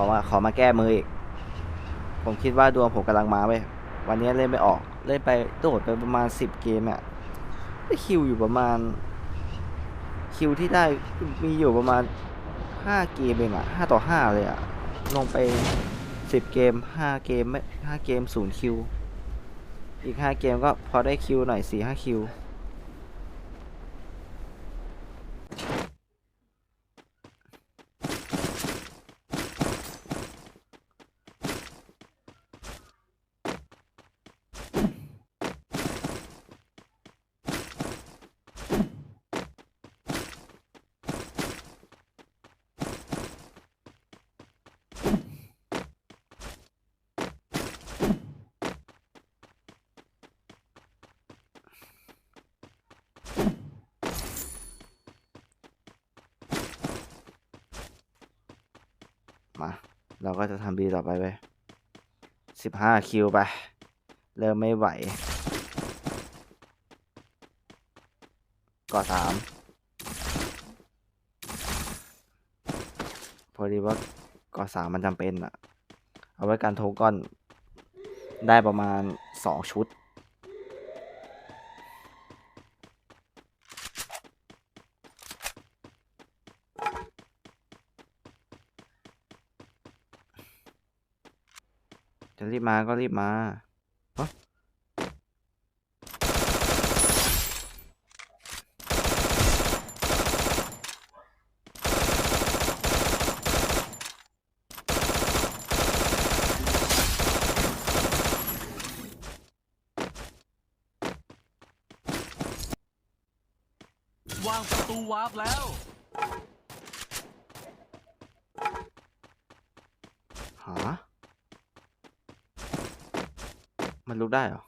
ขอมาขอมาแก้มืออีก ผมคิดว่าดวงผมกำลังมาเว้ยวันนี้เล่นไม่ออก เล่นไปโดดไปประมาณสิบเกมอะได้คิวอยู่ประมาณ คิวที่ได้มีอยู่ประมาณห้าเกมเองอะห้าต่อห้าเลยอะลงไปสิบเกมห้าเกมไม่ห้าเกมศูนย์คิว อีกห้าเกมก็พอได้คิวหน่อยสี่ห้าคิว มา เราก็จะทำบีต่อไปไปสิบห้าคิวไป เริ่มไม่ไหวก่อสามพอดีว่าก่อสามมันจำเป็นอะเอาไว้การโทก้อน ได้ประมาณสองชุด รีบมาก็รีบมาฮะวางประตูวาร์ปแล้วหา มันลุกได้เหรอ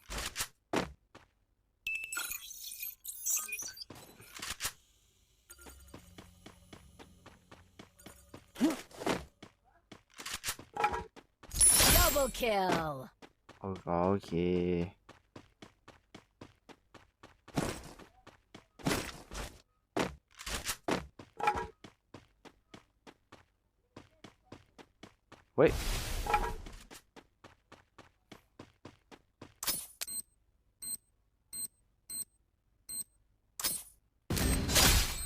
Double kill. โอเคโอเค เฮ้ย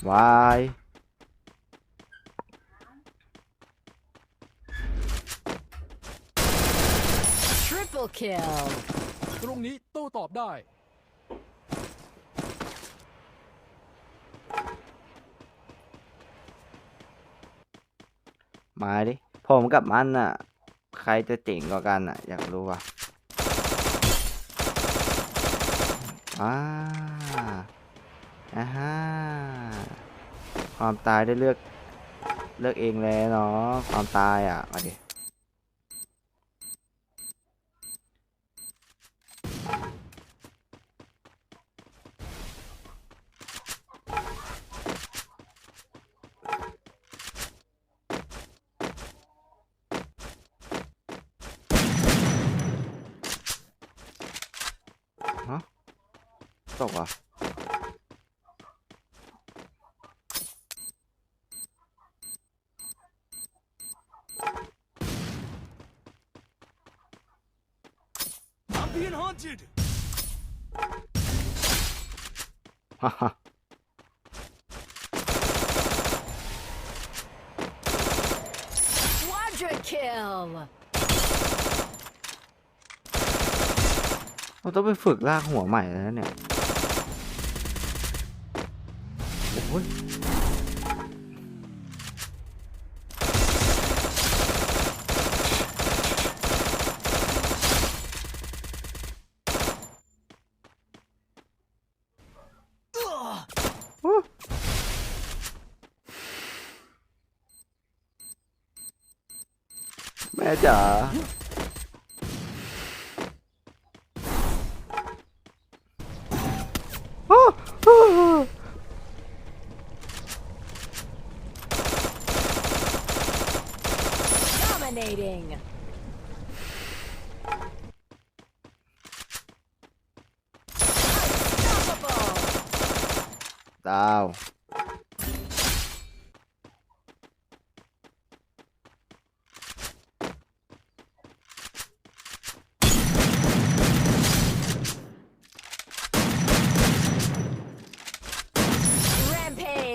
วาย Triple kill. ตรงนี้โต้ตอบได้ มาดิ ผมกับมันน่ะ ใครจะเจ๋งกว่ากันอะ อยากรู้ว่ะอ่า อ่าฮะความตายได้เลือก เลือกเองเลยเนาะความตายอะมาดิฮะตกอะ Quadra kill. เราต้องไปฝึกลากหัวใหม่แล้วเนี่ยโอ้ย โอ้ แม่จ๋า อ้าวอ้าว Dominating. ดาว I'm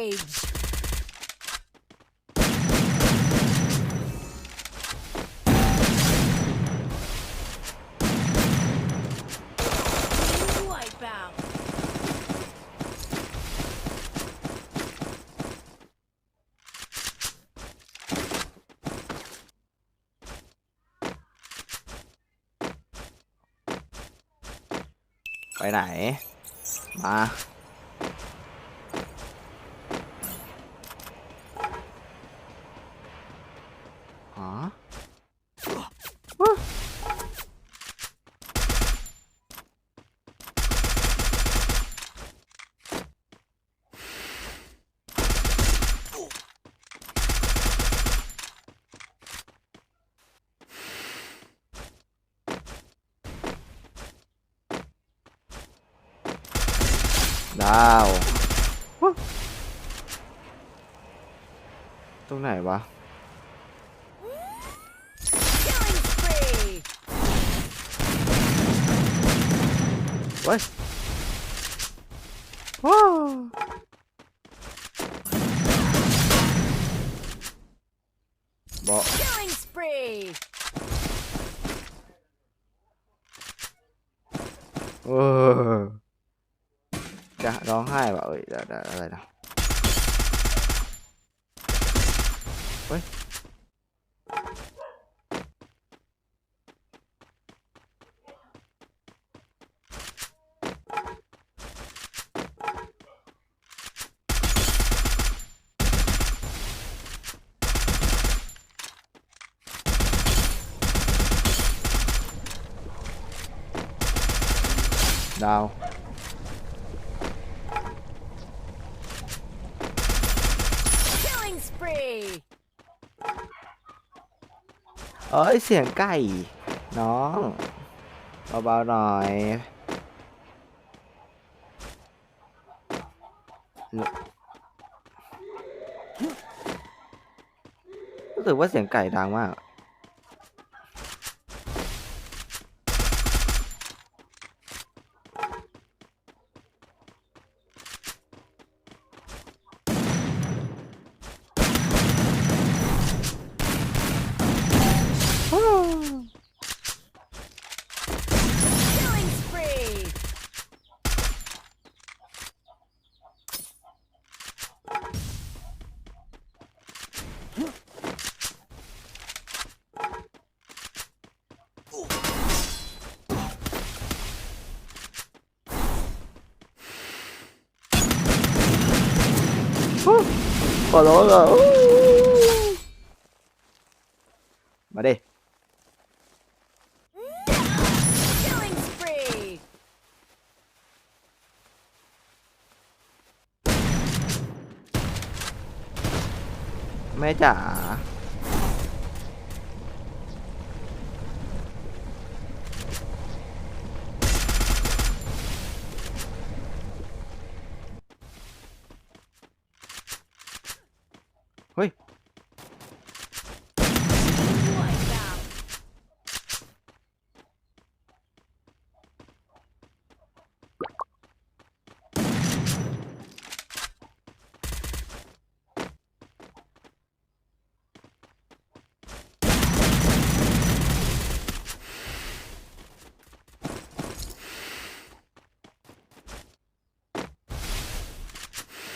ไปไหน มาฮะ ดาววะตรงไหนวะ Killing spree. เว้ยว้าวบอก Killing spree. เออ จะร้องไห้ว่ะเอ้ยเดี๋ยวเดี๋ยวอะไรนะเฮ้ย ดาว Killing spree. เอ้ยเสียงไก่ น้องเบาๆหน่อยรู้สึกว่าเสียงไก่ดังมาก ขอร้องอะมาดิ แม่จ๋า เฮ้ย Like that.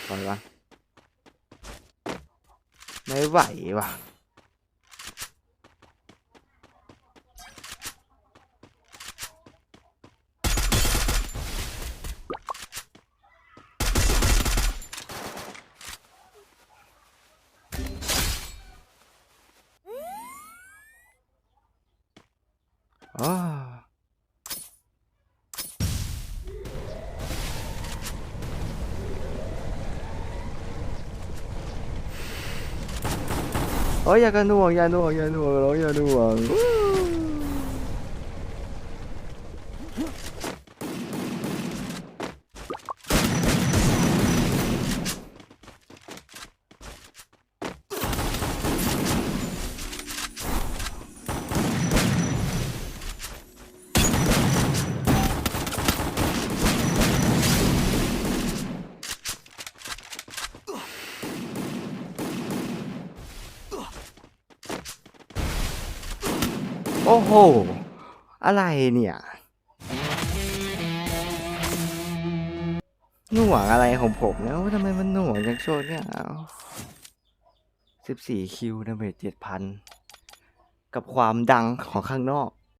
ก่อนวะ ไม่ไหวว่ะ โอ้ยอย่ากันหน่วงอย่าหน่วงอย่าหน่วงร้องอย่าหน่วง โอ้โห อะไรเนี่ย หน่วงอะไรของผมเนี่ยทำไมมันหน่วงจังช่วงเนี่ยสิบสี่คิวดาเมจเจ็ดพัน กับความดังของข้างนอก